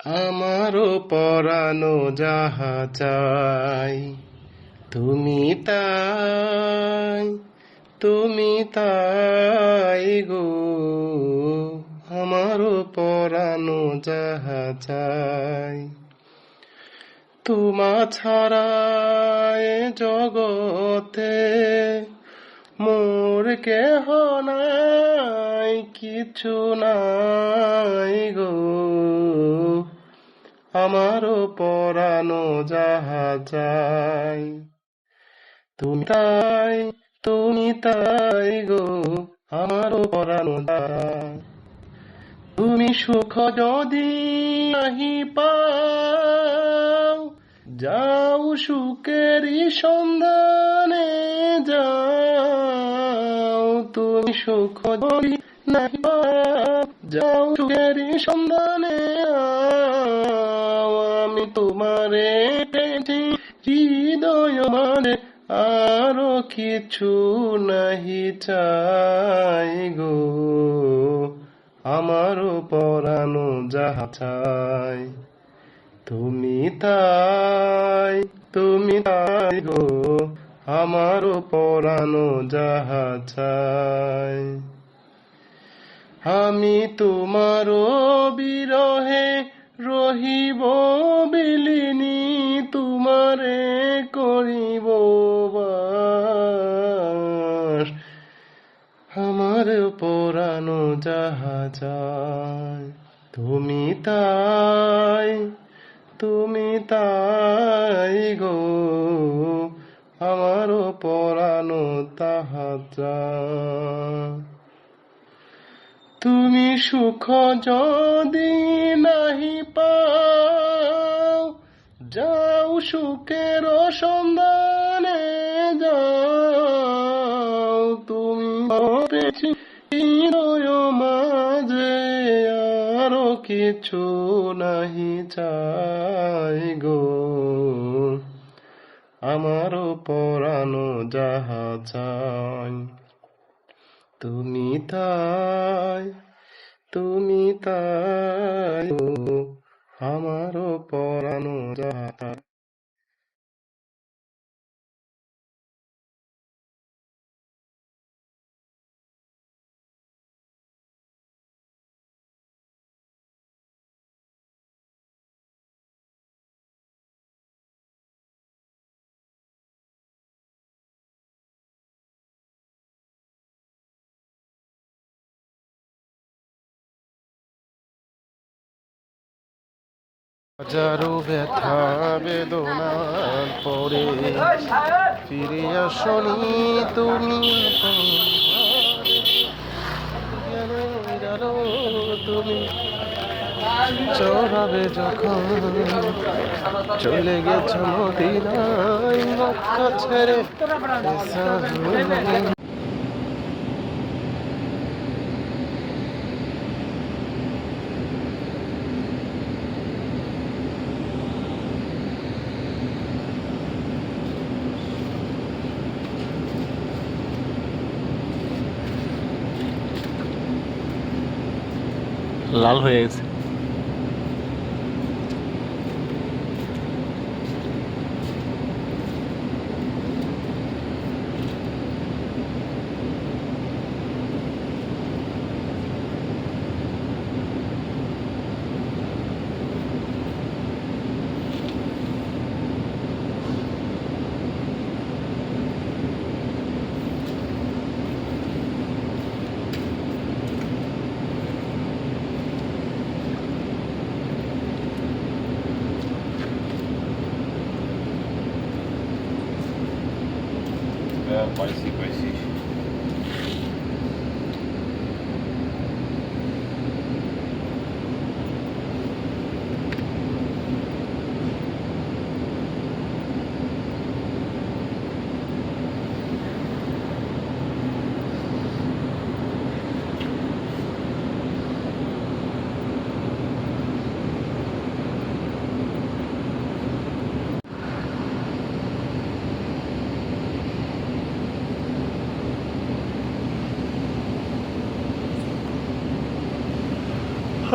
আমারও পরানো যাহা চাই, তুমি তাই তুমি তাই গো। আমারও পরানো যাহা চাই, তোমা ছাড়া এ জগতে মোর কেহ নাই। কিছু নাই গো। আমারও পরানো যাহা চাই। তুমি তাই তুমি তাই গো, আমারও পরানো যাই। তুমি সুখ যদি নাহি পাও, যাও সুখেরই সন্ধানে যাও। তুমি সুখ যাও সন্ধানে আমি তোমারে হৃদয় মানে আরও কিছু নাহি চাই গো। আমারও পরানো যাহা চাই, তুমি তাই তুমি তাই গো। আমারও পরানো যাহা আমি তোমারও বিরহে রহিব, বিলিনি তোমারে করিব আমার পরানো যাহা যায় তুমি তাই তুমি তাই গো। আমার পরানো তুমি সুখ যদি নাহি পাও, যাও সুখের সন্ধানে যাও। তুমি মাঝে আরও কিছু নাহি চাই গো। আমারও পরানো যাহা চাই। তুমি তাই তুমি তাই গো, হাজারো ব্যথা বেদনার পরে ফিরে আসনি তুমি তুমি চড়াবে যখন চলে গেছ মদিনায় মক্কা ছেড়ে। লাল হয়ে গেছে। voice